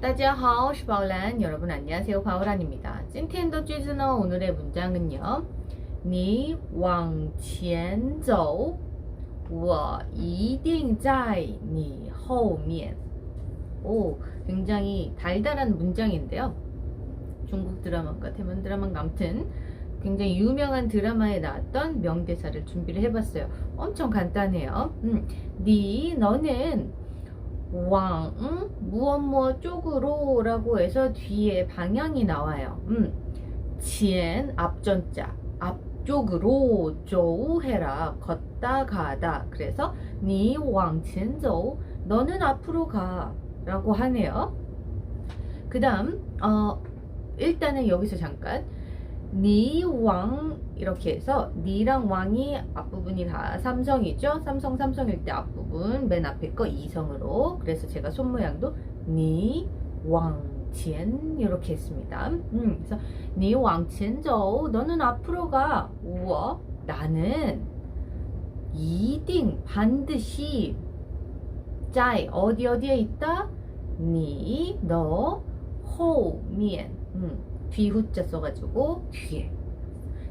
大家好,我是 바울란. 여러분 안녕하세요. 바울란입니다. 찐텐더 쥐즈너 오늘의 문장은요. 你往前走,我一定在你后面. 오, 굉장히 달달한 문장인데요. 중국 드라마인가 대만 드라마인가 아무튼 굉장히 유명한 드라마에 나왔던 명대사를 준비를 해봤어요. 엄청 간단해요. 음, 네 너는 왕 응? 무엇 무엇 쪽으로 라고 해서 뒤에 방향이 나와요. 음, 치 앞전자 앞쪽으로 조우해라 걷다 가다. 그래서 니 왕前走 너는 앞으로 가 라고 하네요. 그 다음 어 일단은 여기서 잠깐 니 왕 이렇게 해서 니랑 왕이 앞부분이 다 삼성이죠. 삼성 삼성일 때 앞부분 맨 앞에 거 이성으로. 그래서 제가 손 모양도 니, 왕, 첸 이렇게 했습니다. 음, 그래서 니 왕첸저우 너는 앞으로 가. 우어 나는 이딩 반드시 짜이 어디 어디에 있다? 니너 호미엔. 음, 뒤 후자 써가지고 뒤에.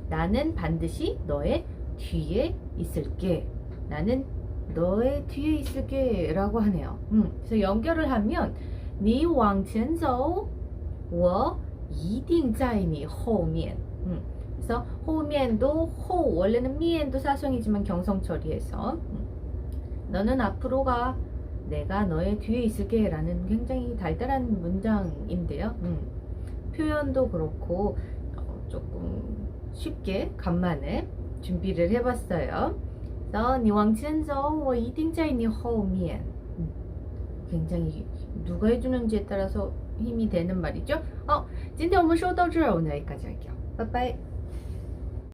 나는 반드시 너의 뒤에 있을게 나는 너의 뒤에 있을게 라고 하네요 음, 그래서 연결을 하면 你往前走我一定在你后面 음, 그래서 호면도 호 원래는 미엔도 사성이지만 경성 처리해서 음, 너는 앞으로 가 내가 너의 뒤에 있을게 라는 굉장히 달달한 문장인데요 음, 표현도 그렇고 어, 조금 쉽게 간만에 준비를 해봤어요. 你往前走,我一定在你后面. 음, 굉장히 누가 해주는지에 따라서 힘이 되는 말이죠. 어, 今天我们说到这儿,오늘 여기까지 할게요. 빠빠이.